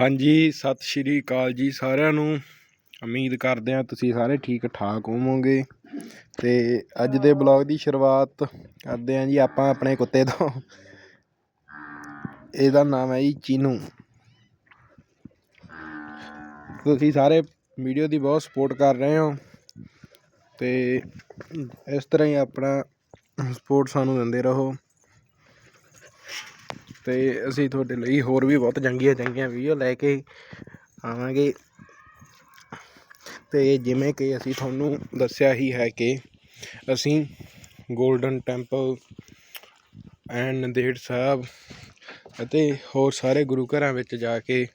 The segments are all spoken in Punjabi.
ਹਾਂਜੀ, ਸਤਿ ਸ਼੍ਰੀ ਅਕਾਲ ਜੀ ਸਾਰਿਆਂ ਨੂੰ। ਉਮੀਦ ਕਰਦੇ ਹਾਂ ਤੁਸੀਂ ਸਾਰੇ ਠੀਕ ਠਾਕ ਹੋਵੋਗੇ। ਤੇ ਅੱਜ ਦੇ ਬਲੌਗ ਦੀ ਸ਼ੁਰੂਆਤ ਕਰਦੇ ਹਾਂ ਜੀ ਆਪਾਂ ਆਪਣੇ ਕੁੱਤੇ ਤੋਂ। ਇਹਦਾ ਨਾਮ ਹੈ ਜੀ ਚੀਨੂ। ਤੁਸੀਂ ਸਾਰੇ ਵੀਡੀਓ ਦੀ ਬਹੁਤ ਸਪੋਰਟ ਕਰ ਰਹੇ ਹੋ। ਤੇ ਇਸ ਤਰ੍ਹਾਂ ਹੀ ਆਪਣਾ ਸਪੋਰਟ ਸਾਨੂੰ ਦਿੰਦੇ ਰਹੋ। ਤੇ ਅਸੀਂ ਤੁਹਾਡੇ ਲਈ ਹੋਰ ਵੀ ਬਹੁਤ ਚੰਗੀਆਂ ਚੰਗੀਆਂ ਵੀਡੀਓ ਲੈ ਕੇ ਆਵਾਂਗੇ। ਤੇ ਜਿਵੇਂ ਕਿ ਅਸੀਂ ਤੁਹਾਨੂੰ ਦੱਸਿਆ ਹੀ ਹੈ ਕਿ ਅਸੀਂ Golden Temple and Nanded Sahib ਅਤੇ ਹੋਰ ਸਾਰੇ ਗੁਰੂ ਘਰਾਂ ਵਿੱਚ ਜਾ ਕੇ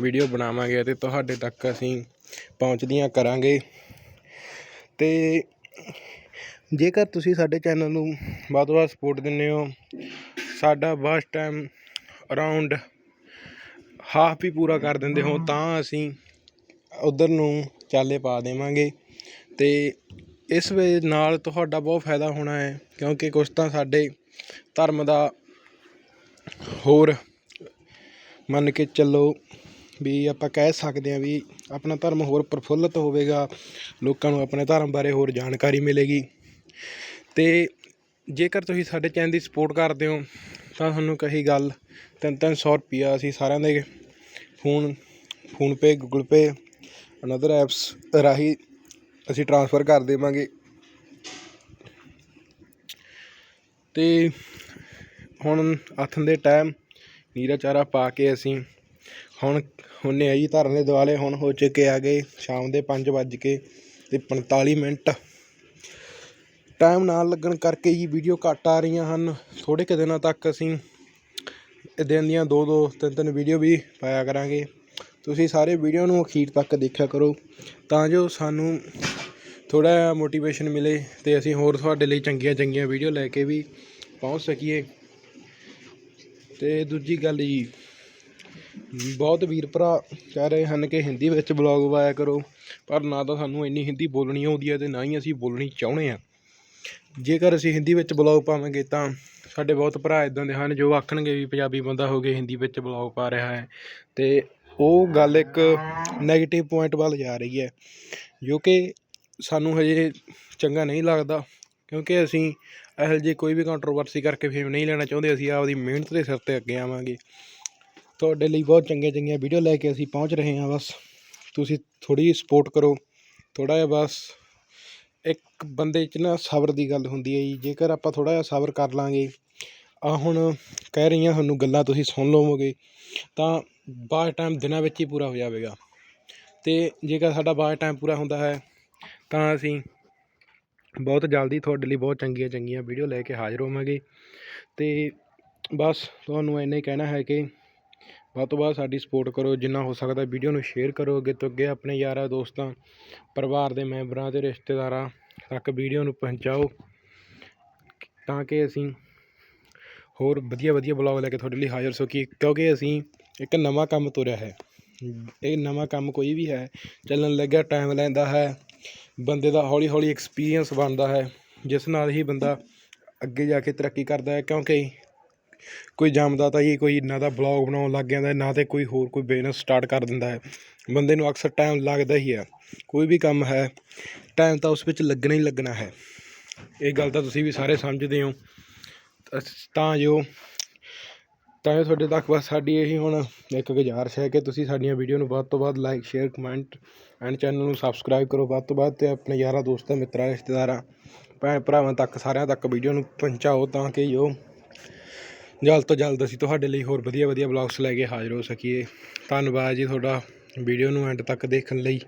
ਵੀਡੀਓ ਬਣਾਵਾਂਗੇ ਅਤੇ ਤੁਹਾਡੇ ਤੱਕ ਅਸੀਂ ਪਹੁੰਚਦੀਆਂ ਕਰਾਂਗੇ। ਤੇ ਜੇਕਰ ਤੁਸੀਂ ਸਾਡੇ ਚੈਨਲ ਨੂੰ ਵੱਧ ਤੋਂ ਵੱਧ ਸਪੋਰਟ ਦਿੰਦੇ ਹੋ ਸਾਡਾ ਵਾਚ ਟਾਈਮ ਅਰਾਊਂਡ ਹਾਫ ਹੀ ਪੂਰਾ ਕਰ ਦਿੰਦੇ ਹੋ ਤਾਂ ਅਸੀਂ ਉਧਰ ਨੂੰ ਚਾਲੇ ਪਾ ਦੇਵਾਂਗੇ। ਤੇ ਇਸ ਵੇ ਨਾਲ ਤੁਹਾਡਾ ਬਹੁਤ ਫਾਇਦਾ ਹੋਣਾ ਹੈ ਕਿਉਂਕਿ ਕੁਛ ਤਾਂ ਸਾਡੇ ਧਰਮ ਦਾ ਹੋਰ ਮੰਨ ਕੇ ਚੱਲੋ ਵੀ ਆਪਾਂ ਕਹਿ ਸਕਦੇ ਹਾਂ ਵੀ ਆਪਣਾ ਧਰਮ ਹੋਰ ਪ੍ਰਫੁੱਲਤ ਹੋਵੇਗਾ ਲੋਕਾਂ ਨੂੰ ਆਪਣੇ ਧਰਮ ਬਾਰੇ ਹੋਰ ਜਾਣਕਾਰੀ ਮਿਲੇਗੀ। ਤੇ ਜੇਕਰ ਤੁਸੀਂ ਸਾਡੇ ਚੈਨਲ ਦੀ ਸਪੋਰਟ ਕਰਦੇ ਹੋ, ਤਾਂ ਤੁਹਾਨੂੰ ਕਹੀ ਗੱਲ, ਤਿੰਨ ਤਿੰਨ ਸੌ ਰੁਪਈਆ ਅਸੀਂ ਸਾਰਿਆਂ ਦੇ phone PhonePe Google Pay another apps ਰਾਹੀਂ ਅਸੀਂ ਟ੍ਰਾਂਸਫਰ ਕਰ ਦੇਵਾਂਗੇ। ਤੇ ਹੁਣ ਆਥਣ ਦੇ ਟਾਈਮ ਨੀਰਾ ਚਾਰਾ ਪਾ ਕੇ ਅਸੀਂ ਹੁਣ ਹੁੰਨੇ ਆ ਜੀ ਧਰਨ ਦੇ ਦੁਆਲੇ, ਹੁਣ ਹੋ ਚੁੱਕੇ ਆ ਗਏ ਸ਼ਾਮ ਦੇ 5 ਵੱਜ ਕੇ ਤੇ 45 ਮਿੰਟ। ਟਾਈਮ ਨਾ ਲੱਗਣ ਕਰਕੇ ਹੀ ਵੀਡੀਓ ਘੱਟ ਆ ਰਹੀਆਂ ਹਨ। ਥੋੜ੍ਹੇ ਕੁ ਦਿਨਾਂ ਤੱਕ ਅਸੀਂ ਦਿਨ ਦੀਆਂ ਦੋ ਦੋ, ਤਿੰਨ ਤਿੰਨ ਵੀਡੀਓ ਵੀ ਪਾਇਆ ਕਰਾਂਗੇ। ਤੁਸੀਂ ਸਾਰੇ ਵੀਡੀਓ ਨੂੰ ਅਖੀਰ ਤੱਕ ਦੇਖਿਆ ਕਰੋ ਤਾਂ ਜੋ ਸਾਨੂੰ ਥੋੜ੍ਹਾ ਜਿਹਾ ਮੋਟੀਵੇਸ਼ਨ ਮਿਲੇ ਅਤੇ ਅਸੀਂ ਹੋਰ ਤੁਹਾਡੇ ਲਈ ਚੰਗੀਆਂ ਚੰਗੀਆਂ ਵੀਡੀਓ ਲੈ ਕੇ ਵੀ ਪਹੁੰਚ ਸਕੀਏ। ਅਤੇ ਦੂਜੀ ਗੱਲ ਜੀ, ਬਹੁਤ ਵੀਰ ਭਰਾ ਕਹਿ ਰਹੇ ਹਨ ਕਿ ਹਿੰਦੀ ਵਿੱਚ ਬਲੌਗ ਪਾਇਆ ਕਰੋ, ਪਰ ਨਾ ਤਾਂ ਸਾਨੂੰ ਇੰਨੀ ਹਿੰਦੀ ਬੋਲਣੀ ਆਉਂਦੀ ਹੈ ਅਤੇ ਨਾ ਹੀ ਅਸੀਂ ਬੋਲਣੀ ਚਾਹੁੰਦੇ ਹਾਂ। ਜੇਕਰ ਅਸੀਂ ਹਿੰਦੀ ਵਿੱਚ ਬਲੌਗ ਪਾਵਾਂਗੇ ਤਾਂ ਸਾਡੇ ਬਹੁਤ ਭਰਾ ਇੱਦਾਂ ਦੇ ਹਨ ਜੋ ਆਖਣਗੇ ਵੀ ਪੰਜਾਬੀ ਬੰਦਾ ਹੋ ਕੇ ਹਿੰਦੀ ਵਿੱਚ ਬਲੌਗ ਪਾ ਰਿਹਾ ਹੈ। ਅਤੇ ਉਹ ਗੱਲ ਇੱਕ ਨੈਗੇਟਿਵ ਪੁਆਇੰਟ ਵੱਲ ਜਾ ਰਹੀ ਹੈ, ਜੋ ਕਿ ਸਾਨੂੰ ਹਜੇ ਚੰਗਾ ਨਹੀਂ ਲੱਗਦਾ, ਕਿਉਂਕਿ ਅਸੀਂ ਇਹੋ ਜਿਹੀ ਕੋਈ ਵੀ ਕੰਟਰੋਵਰਸੀ ਕਰਕੇ ਫੇਮ ਨਹੀਂ ਲੈਣਾ ਚਾਹੁੰਦੇ, ਅਸੀਂ ਆਪਦੀ ਮਿਹਨਤ ਦੇ ਸਿਰ ਤੇ ਅੱਗੇ ਆਵਾਂਗੇ। ਤੁਹਾਡੇ ਲਈ ਬਹੁਤ ਚੰਗੀਆਂ ਚੰਗੀਆਂ ਵੀਡੀਓ ਲੈ ਕੇ ਅਸੀਂ ਪਹੁੰਚ ਰਹੇ ਹਾਂ, ਬਸ ਤੁਸੀਂ ਥੋੜੀ ਜਿਹੀ ਸਪੋਰਟ ਕਰੋ ਥੋੜਾ ਜਿਹਾ ਬਸ ਇੱਕ ਬੰਦੇ 'ਚ ਨਾ ਸਬਰ ਦੀ ਗੱਲ ਹੁੰਦੀ ਹੈ ਜੀ, ਜੇਕਰ ਆਪਾਂ ਥੋੜ੍ਹਾ ਜਿਹਾ ਸਬਰ ਕਰ ਲਾਂਗੇ, ਆਹ ਹੁਣ ਕਹਿ ਰਹੀਆਂ ਤੁਹਾਨੂੰ ਗੱਲਾਂ ਤੁਸੀਂ ਸੁਣ ਲਵੋਗੇ, ਤਾਂ ਬਾਅਦ ਟਾਈਮ ਦਿਨਾਂ ਵਿੱਚ ਹੀ ਪੂਰਾ ਹੋ ਜਾਵੇਗਾ। ਅਤੇ ਜੇਕਰ ਸਾਡਾ ਬਾਅਦ ਟਾਈਮ ਪੂਰਾ ਹੁੰਦਾ ਹੈ, ਤਾਂ ਅਸੀਂ ਬਹੁਤ ਜਲਦੀ ਤੁਹਾਡੇ ਲਈ ਬਹੁਤ ਚੰਗੀਆਂ ਚੰਗੀਆਂ ਵੀਡੀਓ ਲੈ ਕੇ ਹਾਜ਼ਰ ਹੋਵਾਂਗੇ। ਅਤੇ ਬਸ ਤੁਹਾਨੂੰ ਇੰਨਾ ਹੀ ਕਹਿਣਾ ਹੈ ਕਿ ਵੱਧ ਤੋਂ ਵੱਧ ਸਾਡੀ ਸਪੋਰਟ ਕਰੋ, ਜਿੰਨਾ ਹੋ ਸਕਦਾ ਵੀਡੀਓ ਨੂੰ ਸ਼ੇਅਰ ਕਰੋ, ਅੱਗੇ ਤੋਂ ਅੱਗੇ ਆਪਣੇ ਯਾਰਾਂ, ਦੋਸਤਾਂ, ਪਰਿਵਾਰ ਦੇ ਮੈਂਬਰਾਂ ਅਤੇ ਰਿਸ਼ਤੇਦਾਰਾਂ ਤੱਕ ਵੀਡੀਓ ਨੂੰ ਪਹੁੰਚਾਓ, ਤਾਂ ਕਿ ਅਸੀਂ ਹੋਰ ਵਧੀਆ ਵਧੀਆ ਬਲੌਗ ਲੈ ਕੇ ਤੁਹਾਡੇ ਲਈ ਹਾਜ਼ਰ ਸਕੀਏ ਕਿਉਂਕਿ ਅਸੀਂ ਇੱਕ ਨਵਾਂ ਕੰਮ ਤੋਰਿਆ ਹੈ। ਇਹ ਨਵਾਂ ਕੰਮ ਕੋਈ ਵੀ ਹੈ, ਚੱਲਣ ਲੱਗਿਆ ਟਾਈਮ ਲੈਂਦਾ ਹੈ, ਬੰਦੇ ਦਾ ਹੌਲੀ ਹੌਲੀ ਐਕਸਪੀਰੀਅੰਸ ਬਣਦਾ ਹੈ, ਜਿਸ ਨਾਲ ਹੀ ਬੰਦਾ ਅੱਗੇ ਜਾ ਕੇ ਤਰੱਕੀ ਕਰਦਾ ਹੈ, ਕਿਉਂਕਿ ਕੋਈ ਜੰਮਦਾ ਤਾਂ ਜੀ ਕੋਈ ਇਹਨਾਂ ਦਾ ਬਲੌਗ ਬਣਾਉਣ ਲੱਗ ਜਾਂਦਾ, ਨਾ ਤੇ ਕੋਈ ਹੋਰ ਕੋਈ ਬਿਜ਼ਨਸ ਸਟਾਰਟ ਕਰ ਦਿੰਦਾ ਹੈ। ਬੰਦੇ ਨੂੰ ਅਕਸਰ ਟਾਈਮ ਲੱਗਦਾ ਹੀ ਹੈ, ਕੋਈ ਵੀ ਕੰਮ ਹੈ ਟਾਈਮ ਤਾਂ ਉਸ ਵਿੱਚ ਲੱਗਣਾ ਹੀ ਲੱਗਣਾ ਹੈ। ਇਹ ਗੱਲ ਤਾਂ ਤੁਸੀਂ ਵੀ ਸਾਰੇ ਸਮਝਦੇ ਹੋ। ਤਾਂ ਜੋ ਤਾਂ ਜੋ ਤੁਹਾਡੇ ਤੱਕ ਬਸ ਸਾਡੀ ਇਹੀ ਹੁਣ ਇੱਕ ਗੁਜ਼ਾਰਿਸ਼ ਹੈ ਕਿ ਤੁਸੀਂ ਸਾਡੀਆਂ ਵੀਡੀਓ ਨੂੰ ਵੱਧ ਤੋਂ ਵੱਧ like share comment and channel ਨੂੰ ਸਬਸਕ੍ਰਾਈਬ ਕਰੋ। ਵੱਧ ਤੋਂ ਵੱਧ ਤੇ ਆਪਣੇ ਯਾਰਾਂ ਦੋਸਤਾਂ, ਮਿੱਤਰਾਂ, ਰਿਸ਼ਤੇਦਾਰਾਂ, ਭੈਣ ਭਰਾਵਾਂ ਤੱਕ, ਸਾਰਿਆਂ ਤੱਕ ਵੀਡੀਓ ਨੂੰ ਪਹੁੰਚਾਓ ਤਾਂ ਕਿ ਜੋ ਜਲਦ ਤੋਂ ਜਲਦ ਅਸੀਂ ਤੁਹਾਡੇ ਲਈ ਹੋਰ ਵਧੀਆ ਵਧੀਆ ਬਲੌਗਸ ਲੈ ਕੇ ਹਾਜ਼ਰ ਹੋ ਸਕੀਏ। ਧੰਨਵਾਦ ਜੀ ਤੁਹਾਡਾ ਵੀਡੀਓ ਨੂੰ ਐਂਡ ਤੱਕ ਦੇਖਣ ਲਈ।